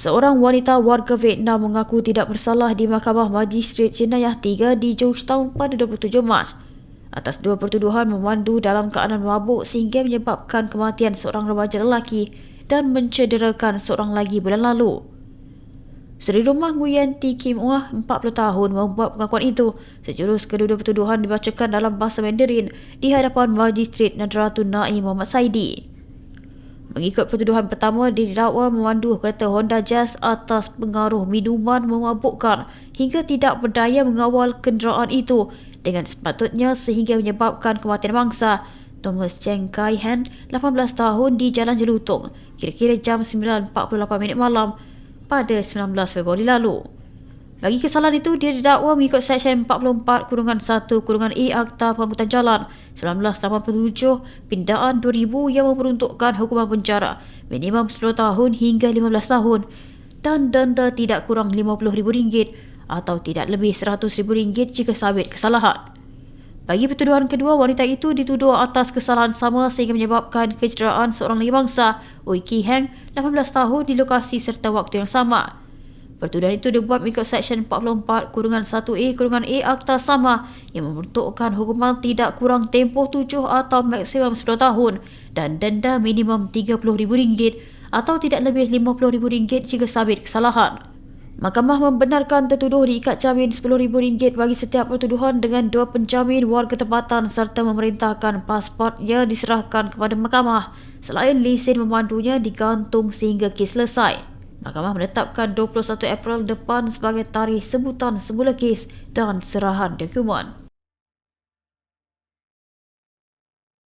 Seorang wanita warga Vietnam mengaku tidak bersalah di Mahkamah Magistrate Jenayah 3 di Georgetown pada 27 Mac atas dua pertuduhan memandu dalam keadaan mabuk sehingga menyebabkan kematian seorang remaja lelaki dan mencederakan seorang lagi bulan lalu. Seri Rumah Nguyen T. Kim Wah, 40 tahun, membuat pengakuan itu. Sejurus kedua-dua pertuduhan dibacakan dalam bahasa Mandarin di hadapan Magistrate Nadratun Naim Muhammad Saidi. Mengikut pertuduhan pertama, didakwa memandu kereta Honda Jazz atas pengaruh minuman memabukkan hingga tidak berdaya mengawal kenderaan itu dengan sepatutnya sehingga menyebabkan kematian bangsa. Thomas Cheng Kai Han, 18 tahun di Jalan Jelutung, kira-kira jam 9.48 minit malam pada 19 Februari lalu. Bagi kesalahan itu, dia didakwa mengikut Seksyen 44 kurungan 1 kurungan A Akta Pengangkutan Jalan 1987 pindaan 2000 yang memperuntukkan hukuman penjara minimum 10 tahun hingga 15 tahun dan denda tidak kurang RM50,000 atau tidak lebih RM100,000 jika sabit kesalahan. Bagi pertuduhan kedua, wanita itu dituduh atas kesalahan sama sehingga menyebabkan kecederaan seorang lagi Oi Ki Heng, 18 tahun di lokasi serta waktu yang sama. Pertuduhan itu dibuat mengikut Seksyen 44 kurungan 1A kurungan A Akta Sama yang membentukkan hukuman tidak kurang tempoh 7 atau maksimum 10 tahun dan denda minimum RM30,000 atau tidak lebih RM50,000 jika sabit kesalahan. Mahkamah membenarkan tertuduh diikat jamin RM10,000 bagi setiap pertuduhan dengan dua penjamin warga tempatan serta memerintahkan pasport yang diserahkan kepada mahkamah selain lesen memandunya digantung sehingga kes selesai. Mahkamah menetapkan 21 April depan sebagai tarikh sebutan semula kes dan serahan dokumen.